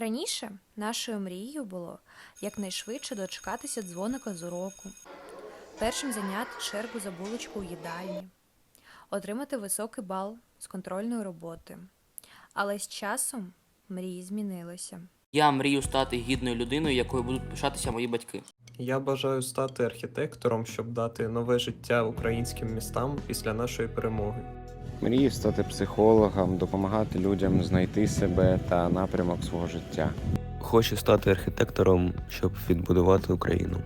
Раніше нашою мрією було якнайшвидше дочекатися дзвоника з уроку, першим зайняти чергу за булочку у їдальні, отримати високий бал з контрольної роботи. Але з часом мрії змінилися. Я мрію стати гідною людиною, якою будуть пишатися мої батьки. Я бажаю стати архітектором, щоб дати нове життя українським містам після нашої перемоги. Мрію стати психологом, допомагати людям знайти себе та напрямок свого життя. Хочу стати архітектором, щоб відбудувати Україну.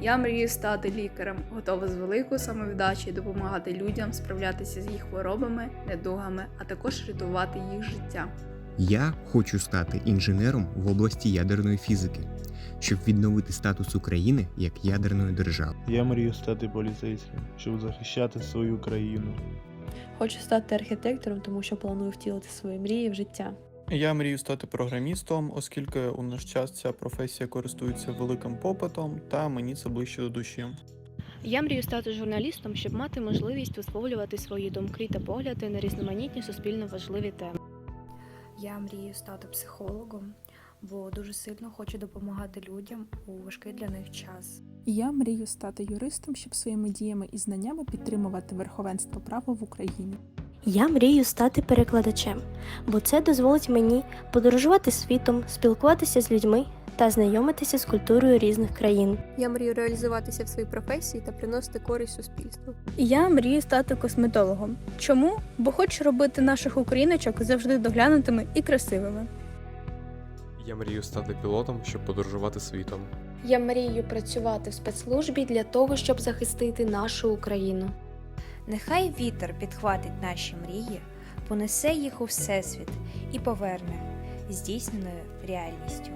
Я мрію стати лікарем, готова з великою самовіддачею допомагати людям справлятися з їх хворобами, недугами, а також рятувати їх життя. Я хочу стати інженером в області ядерної фізики, щоб відновити статус України як ядерної держави. Я мрію стати поліцейським, щоб захищати свою країну. Хочу стати архітектором, тому що планую втілити свої мрії в життя. Я мрію стати програмістом, оскільки у наш час ця професія користується великим попитом, та мені це ближче до душі. Я мрію стати журналістом, щоб мати можливість висловлювати свої думки та погляди на різноманітні суспільно важливі теми. Я мрію стати психологом, бо дуже сильно хочу допомагати людям у важкий для них час. Я мрію стати юристом, щоб своїми діями і знаннями підтримувати верховенство права в Україні. Я мрію стати перекладачем, бо це дозволить мені подорожувати світом, спілкуватися з людьми та знайомитися з культурою різних країн. Я мрію реалізуватися в своїй професії та приносити користь суспільству. Я мрію стати косметологом. Чому? Бо хочу робити наших україночок завжди доглянутими і красивими. Я мрію стати пілотом, щоб подорожувати світом. Я мрію працювати в спецслужбі для того, щоб захистити нашу Україну. Нехай вітер підхватить наші мрії, понесе їх у всесвіт і поверне здійсненою реальністю.